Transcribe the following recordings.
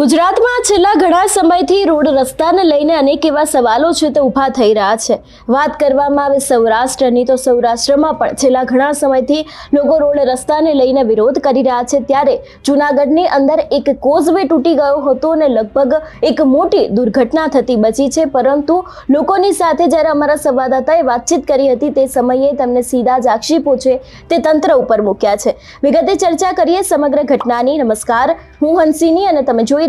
ગુજરાતમાં છેલ્લા ઘણા સમયથી રોડ રસ્તાને લઈને અનેક એવા સવાલો છે તે ઊભા થઈ રહ્યા છે. વાત કરવામાં આવે સૌરાષ્ટ્રની, તો સૌરાષ્ટ્રમાં પણ છેલ્લા ઘણા સમયથી લોકો રોડ રસ્તાને લઈને વિરોધ કરી રહ્યા છે. ત્યારે જૂનાગઢની અંદર એક કોઝવે તૂટી ગયો હતો અને લગભગ એક મોટી દુર્ઘટના થતી બચી છે. પરંતુ લોકોની સાથે જ્યારે અમારા સંવાદદાતાએ વાતચીત કરી હતી તે સમયે તેમને સીધા જ આક્ષેપો છે તે તંત્ર ઉપર મૂક્યા છે. વિગતે ચર્ચા કરીએ સમગ્ર ઘટનાની. નમસ્કાર, હું હંસિની અને તમે જોઈ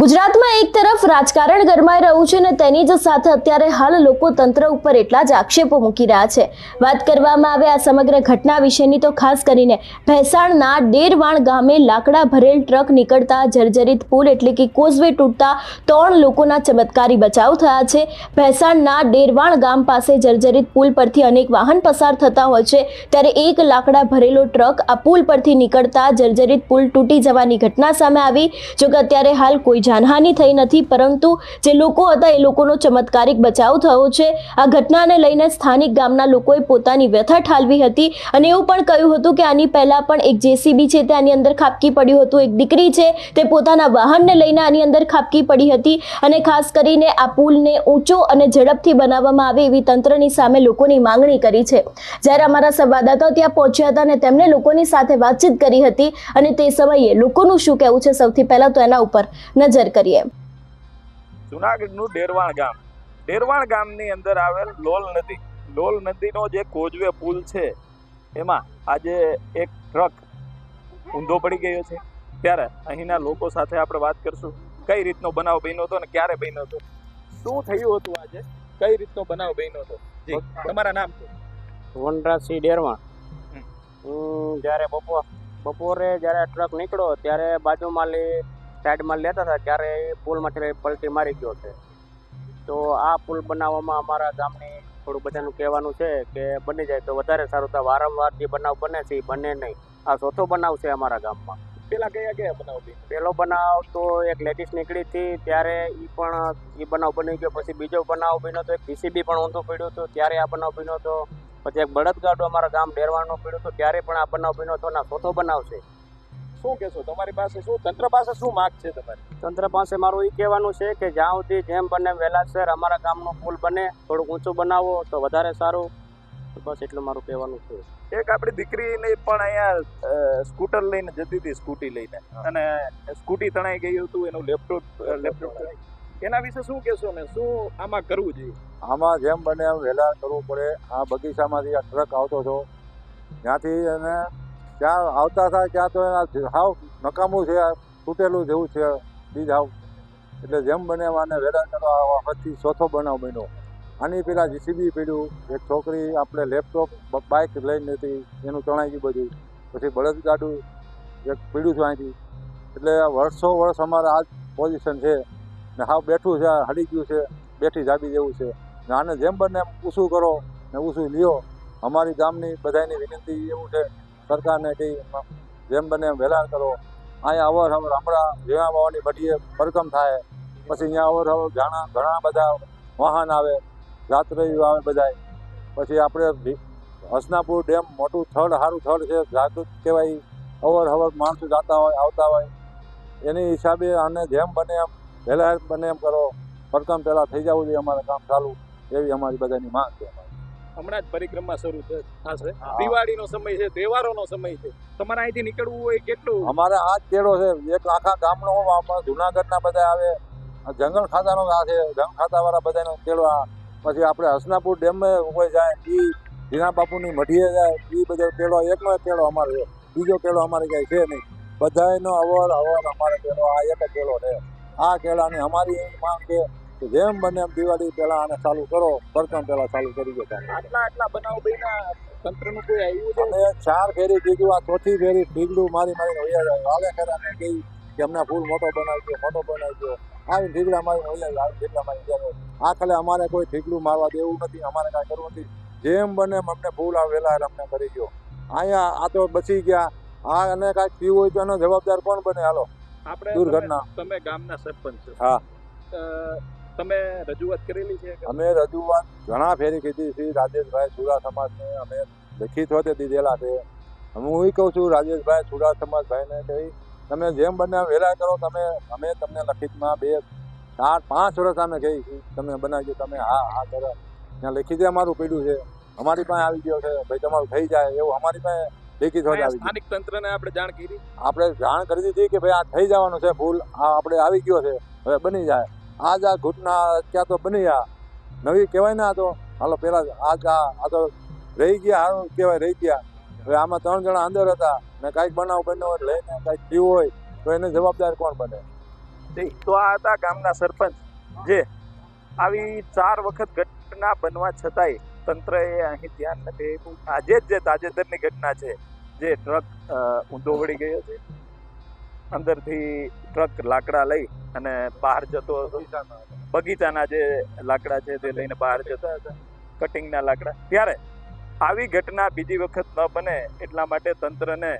ગુજરાતમાં એક તરફ રાજકારણ ગરમાઈ રહ્યું છે અને તેની જ સાથે અત્યારે હાલ લોકો તંત્ર ઉપર એટલા જ આક્ષેપો મૂકી રહ્યા છે. વાત કરવામાં આવે આ સમગ્ર ઘટના વિશેની તો ખાસ કરીને ભેસાણના ડેરવાણ ગામે લાકડા ભરેલ ટ્રક નીકળતા જર્જરિત પુલ એટલે કે કોઝવે તૂટતા ત્રણ લોકોના ચમત્કારી બચાવ થયા છે. ભેસાણના ડેરવાણ ગામ પાસે જર્જરિત પુલ પરથી અનેક વાહન પસાર થતા હોય છે. ત્યારે એક લાકડા ભરેલો ટ્રક આ પુલ પરથી નીકળતા જર્જરિત પુલ તૂટી જવાની ઘટના સામે આવી. જોકે અત્યારે હાલ કોઈ જાનહાનિ થઈ નથી, પરંતુ જે લોકો હતા એ લોકોનો ચમત્કારિક બચાવ થયો છે. આ ઘટનાને લઈને સ્થાનિક ગામના લોકોએ પોતાની વ્યથા ઠાલવી હતી અને એવું પણ કહ્યું હતું કે આની પહેલા પણ એક જેસીબી છે તે આની અંદર ખાબકી પડ્યું હતું. એક દીકરી છે તે પોતાના વાહનને લઈને આની અંદર ખાબકી પડી હતી અને ખાસ કરીને આ પુલને ઊંચો અને ઝડપથી બનાવવામાં આવે એવી તંત્રની સામે લોકોની માંગણી કરી છે. જ્યારે અમારા સંવાદદાતાઓ ત્યાં પહોંચ્યા હતા અને તેમણે લોકોની સાથે વાતચીત કરી હતી અને તે સમયે લોકોનું શું કહેવું છે? સૌથી પહેલાં તો એના ઉપર નજર કરીએ. જુનાગઢનું ડેરવાણ ગામ. ડેરવાણ ગામની અંદર આવેલ લોલ નદી. લોલ નદીનો જે કોજવે પુલ છે એમાં આજે એક ટ્રક ઊંધો પડી ગયો છે. ત્યારે અહીંના લોકો સાથે આપણે વાત કરશું. કઈ રીતનો બનાવ બન્યો હતો અને ક્યારે બન્યો હતો? શું થયું હતું આજે? કઈ રીતનો બનાવ બન્યો હતો? જી. તમારા નામ શું? વનરાજસિંહ ડેરવાણ. હમ. હું જ્યારે બપોર બપોરે જ્યારે ટ્રક નીકળ્યો ત્યારે બાજુમાં સાઈડમાં લેતા હતા ત્યારે એ પુલમાંથી પલટી મારી ગયો છે. તો આ પુલ બનાવવામાં અમારા ગામની થોડું બધાનું કહેવાનું છે કે બની જાય તો વધારે સારું. તો વારંવાર જે બનાવ બને છે એ બને નહીં. આ ચોથો બનાવ છે અમારા ગામમાં. પેલા કયા કયા બનાવ પેલો પહેલો બનાવ તો એક લેડીઝ નીકળી હતી ત્યારે એ પણ એ બનાવ બની ગયો. પછી બીજો બનાવ બન્યો તો એક જીસીબી પણ ઊંધો પડ્યો હતો ત્યારે આ બનાવ બન્યો હતો પછી એક બળદગાડો અમારા ગામ ડેરવાનો પડ્યો હતો ત્યારે પણ આ બનાવ બન્યો હતો ના ચોથો બનાવ છે. શું કહેશો? તમારી પાસે શું તંત્ર પાસે શું માગ છે તમારી? તંત્ર પાસે મારું એ કહેવાનું છે કે જ્યાં સુધી જેમ બને વહેલાસર અમારા ગામનો પુલ બને થોડુંક ઊંચું બનાવો તો વધારે સારું. બસ એટલું મારું કહેવાનું છે. એક આપણી દીકરીને પણ અહીંયા સ્કૂટર લઈને જતી હતી સ્કૂટી લઈને. અને સ્કૂટી તણાઈ ગયું હતું એનું લેપટોપ લેપટોપ એના વિશે શું કહેશો ને? શું આમાં કરવું જોઈએ? આમાં જેમ બને એમ વહેલા કરવું પડે. આ બગીચામાંથી આ ટ્રક આવતો હતો. ત્યાંથી એને ત્યાં આવતા થાય ત્યાં તો એના હાવ નકામું છે, તૂટેલું જેવું છે, બીજ હાવ. એટલે જેમ બને આને વેરા કરવા પછી ચોથો બનાવ બન્યો. આની પેલા જીસીબી પીડ્યું. એક છોકરી આપણે લેપટોપ બાઇક લઈને હતી. એનું તણાઈ ગયું બધું. પછી બળદગાડું એક પીડ્યું છે અહીંથી. એટલે વર્ષો વર્ષ અમારે આ પોઝિશન છે. ને હાવ બેઠું છે, હળી ગયું છે, બેઠી જાબી જેવું છે. ને આને જેમ બને એમ કરો ને ઊંચું લ્યો. અમારી ગામની બધાની વિનંતી એવું છે. સરકારને કહી જેમ બને એમ વહેલા કરો. અહીંયા અવર હવર હમણાં ઝીણા વાવાની ભટીએ ભરકમ થાય. પછી અહીંયા અવર હવર ઘણા ઘણા બધા વાહન આવે, રાત્રે આવે બધા પછી આપણે હસનાપુર ડેમ મોટું થડ સારું થડ છે જાગૃત કહેવાય. અવર હવર માણસો જાતા હોય, આવતા હોય. એની હિસાબે આને જેમ બને એમ વહેલા બને એમ કરો. ભરકમ પહેલાં થઈ જવું જોઈએ અમારે કામ ચાલુ. એવી અમારી બધાની માંગ છે હમણાં જ પરિક્રમા શરૂ થશે. દિવાળીનો સમય છે તહેવારોનો સમય છે. તમારે અહીંથી નીકળવું હોય કેટલું? અમારે આ જ કેળો છે એક આખા ગામનો જુનાગઢના બધા આવે. જંગલ ખાતાનો આ છે જંગલ ખાતાવાળા બધાનો કેળો આ. પછી આપણે હસનાપુર ડેમમાં કોઈ જાય એ જીના બાપુની મઢીએ જાય એ બધો કેળો એકનો એક કેળો અમારે છે. બીજો કેળો અમારે કાંઈ છે નહીં. બધાયનો અવર અવર અમારે કેળો આ એક કેળો છે. આ કેળાની અમારી માંગ છે કે જેમ બને એમ દિવાળી પહેલા આને ચાલુ કરો પ્રથમ પહેલા ચાલુ કરી દેતા આટલા આટલા બનાવ બન્યા તંત્રનું કોઈ આવ્યું અમે ચાર ફેરી કીધું આ ચોથી ફેરી ઢીગલું મારી મારીને વૈયા જાય. વાલે ખરાને કહી કે અમને ફૂલ મોટો બનાવજો મોટો બનાવજો. આવી ઢીગલા મારીને વૈયા આવી ઢીગલા મારી જાય. આ ખાલે અમારે કોઈ ઢીગલું મારવા દેવું નથી અમારે કાંઈ કરવું નથી. જેમ બને એમ અમને ફૂલ આ વહેલા અમને કરી ગયો. અહીંયા આ તો બચી ગયા. આ અને કાંઈક થયું હોય તો એનો જવાબદાર કોણ બને? હાલો. આપણે દુર્ઘટના. તમે ગામના સરપંચ હા. તમે રજૂઆત કરેલી છે અમે રજૂઆત ઘણા ફેરી કીધી છે. રાજેશભાઈ સુરા સમાજને અમે લેખિત હોતે દીધેલા છે. હું એ કહું છું રાજેશભાઈ સુરા સમાજ ભાઈને કહી તમે જેમ બને વહેલા કરો. તમે અમે તમને લખિતમાં બે ચાર પાંચ વર્ષ અમે કહી તમે બનાવજો તમે હા હા કરો. ત્યાં લેખિત અમારું પીડ્યું છે. અમારી પાસે આવી ગયો છે. ભાઈ તમારું થઈ જાય એવું અમારી પાસે લેખિત હોય સ્થાનિક તંત્રને આપણે જાણ કરી? આપણે જાણ કરી દીધી કે ભાઈ આ થઈ જવાનું છે ભૂલ. આ આપણે આવી ગયો છે. હવે બની જાય. આજ આ ઘૂંટના ક્યાં તો બની આ. નવી કહેવાય ને આ તો. હાલો પેલા આજ આ આ તો રહી ગયા, હારું કહેવાય, રહી ગયા. હવે આમાં ત્રણ જણા અંદર હતા ને કાંઈક બનાવ બન્યો હોય, લઈને કાંઈક થયું હોય, તો એને જવાબદાર કોણ બને? તો આ હતા ગામના સરપંચ, જે આવી ચાર વખત ઘટના બનવા છતાંય તંત્રએ અહીં ધ્યાન નથી આજે જ જે તાજેતરની ઘટના છે, જે ટ્રક ઊંધો વળી ગયો છે અંદરથી ટ્રક લાકડા લઈ અને બહાર જતો હતો. બગીચાના જે લાકડા છે તે લઈને બહાર જતા હતા. કટિંગના લાકડા. ત્યારે આવી ઘટના બીજી વખત ન બને એટલા માટે તંત્રને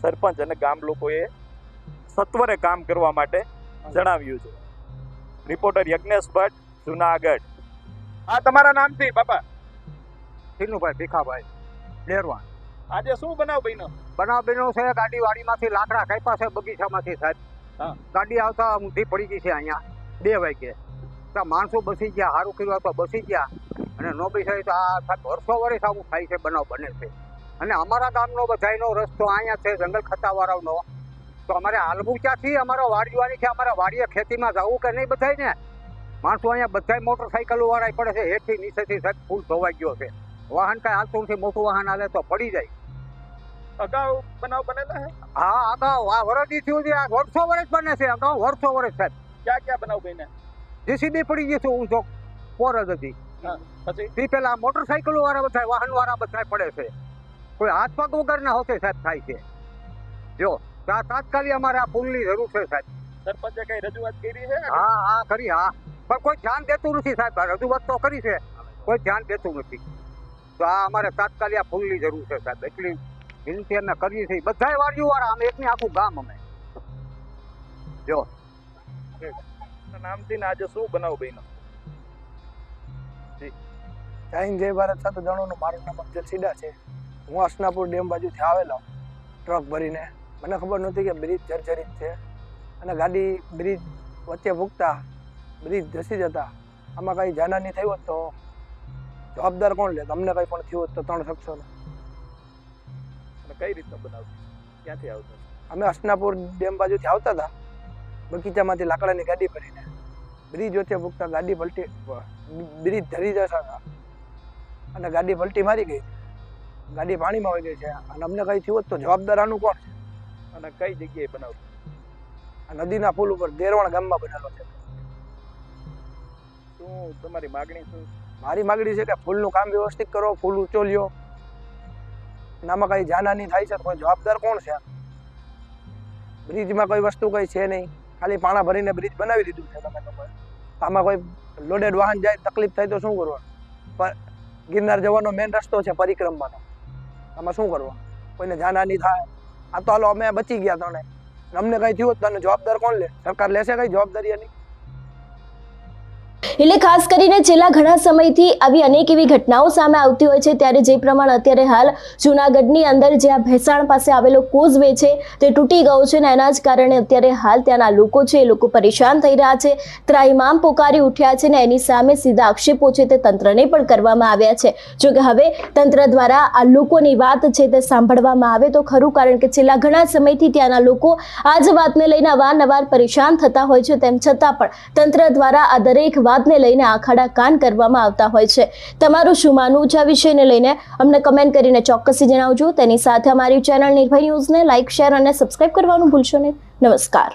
સરપંચ અને ગામ લોકોએ સત્વરે કામ કરવા માટે જણાવ્યું છે. રિપોર્ટર યજ્ઞેશ ભટ્ટ, જુનાગઢ. આ તમારા નામથી, બાપા. ભીખાભાઈ ડેરવા આજે શું બનાવ બન્યો? બનાવ બેનો છે ગાડી વાડીમાંથી લાકડા કાપ્યા છે બગીચામાંથી સાહેબ. ગાડી આવતા ઊંધી પડી ગઈ છે અહીંયા બે વાગે. તો માણસો બસી ગયા સારું કર્યું તો બસી ગયા. અને નો બેસાય તો આ સાહેબ વર્ષો વર્ષ આવું થાય છે બનાવ બને છે. અને અમારા ગામનો બધાયનો રસ્તો અહીંયા છે જંગલ ખતાવાળાનો. તો અમારે હાલવું ક્યાંથી? અમારો વાડીવાની છે અમારે વાડીએ ખેતીમાં જવું કે નહીં બધાય ને માણસો અહીંયા બધાય મોટરસાઇકલો વાળા પડે છે હેઠથી નીચેથી સાહેબ ફૂલ ધોવાઈ ગયો છે. વાહન કાંઈ હાલતું નથી મોટું વાહન હાલે તો પડી જાય. અગાઉ બનાવ બનેલા હે? હા અગાઉ આ વરદી થયું છે આ વર્ષો વર્ષ બને છે અગાઉ વર્ષો વર્ષ સાહેબ ક્યાં ક્યાં બનાવ બન્યા? જીસીબી પડી ગયું છે ઊંચો પોરજ હતી. પછી? તે પેલા મોટરસાઇકલ વાળા બધા વાહન વાળા બધા પડે છે. કોઈ હાથ પગ વગરના હોતે સાહેબ થાય છે. જો આ તાત્કાલિક અમારે આ પુલની જરૂર છે સાહેબ. સરપંચે કઈ રજૂઆત કરી છે હા હા કરી હા. પણ કોઈ ધ્યાન દેતું નથી સાહેબ રજૂઆત તો કરી છે. કોઈ ધ્યાન દેતું નથી. તો આ અમારે તાત્કાલિક આ પુલની જરૂર છે સાહેબ એટલી વિનંતી ને કરીએ છીએ બધાય વાડીઓ વાળા અમે એકની આખું ગામ અમે. જો. નામથી ને આજે શું બનાવ બન્યો? જય હિન્દ જય ભારત. સાથે જણોનું મારું નામ અફજલ સીડા છે. હું અસનાપુર ડેમ બાજુથી આવેલો ટ્રક ભરીને. મને ખબર નહોતી કે બ્રિજ જર્જરિત છે. અને ગાડી બ્રિજ વચ્ચે ભૂગતા બ્રિજ ધસી જતા. આમાં કંઈ જાનહાની થઈ હોત તો જવાબદાર કોણ લે? તમને કંઈ પણ થયું હોત તો ત્રણ શખ્સોને. કઈ રીતનો બનાવ ક્યાંથી આવતો અમે અસનાપુર ડેમ બાજુથી આવતા હતા. બગીચામાંથી લાકડાની ગાડી ભરીને. બ્રિજ વચ્ચે ભૂકતા ગાડી પલટી બ્રિજ ધરી જતા હતા. અને ગાડી પલટી મારી ગઈ. ગાડી પાણીમાં વહી ગઈ છે. અને અમને કંઈ થયું તો જવાબદાર આનું કોણ છે? અને કઈ જગ્યાએ બનાવું આ નદીના પુલ ઉપર દેરવાણ ગામમાં બનેલો છે. શું તમારી માગણી શું? મારી માગણી છે કે ફૂલનું કામ વ્યવસ્થિત કરો ફૂલ ઊંચો લ્યો કઈ જાનહાની થાય છે? કોઈ જવાબદાર કોણ છે? બ્રિજમાં કોઈ વસ્તુ કંઈ છે નહીં. ખાલી પાણા ભરીને બ્રિજ બનાવી દીધું છે તમે લોકોએ. આમાં કોઈ લોડેડ વાહન જાય, તકલીફ થાય તો શું કરવાનું? પણ ગિરનાર જવાનો મેઇન રસ્તો છે પરિક્રમાનો. આમાં શું કરવાનું? કોઈને જાનહાની થાય. આ તો હાલો અમે બચી ગયા તને અમને કંઈ થયું? તને જવાબદાર કોણ લે? સરકાર લેશે કઈ જવાબદારી એની? એટલે ખાસ કરીને છેલ્લા ઘણા સમયથી આવી અનેક એવી ઘટનાઓ સામે આવતી હોય છે. ત્યારે જે પ્રમાણે અત્યારે હાલ જૂનાગઢની અંદર જે આ ભેસાણ પાસે આવેલો કોઝવે છે, તે તૂટી ગયો છે અને એના જ કારણે અત્યારે હાલ ત્યાંના લોકો છે, એ લોકો પરેશાન થઈ રહ્યા છે. ત્રાહિમામ પોકારી ઉઠ્યા છે ને એની સામે સીધા આક્ષેપો છે તે તંત્રને પણ કરવામાં આવ્યા છે. જોકે હવે તંત્ર દ્વારા આ લોકોની વાત છે તે સાંભળવામાં આવે તો ખરું, કારણ કે છેલ્લા ઘણા સમયથી ત્યાંના લોકો આ જ વાતને લઈને અવારનવાર પરેશાન થતા હોય છે. તેમ છતાં પણ તંત્ર દ્વારા આ દરેક વાતને લઈને આખાડા કાન કરવામાં આવતા હોય છે. તમારું શું માનવું છે આ વિષયને લઈને? અમને કમેન્ટ કરીને ચોક્કસથી જણાવજો. તેની સાથે અમારી ચેનલ નિર્ભય ન્યૂઝને લાઇક શેર અને સબસ્ક્રાઇબ કરવાનું ભૂલશો નહીં. નમસ્કાર.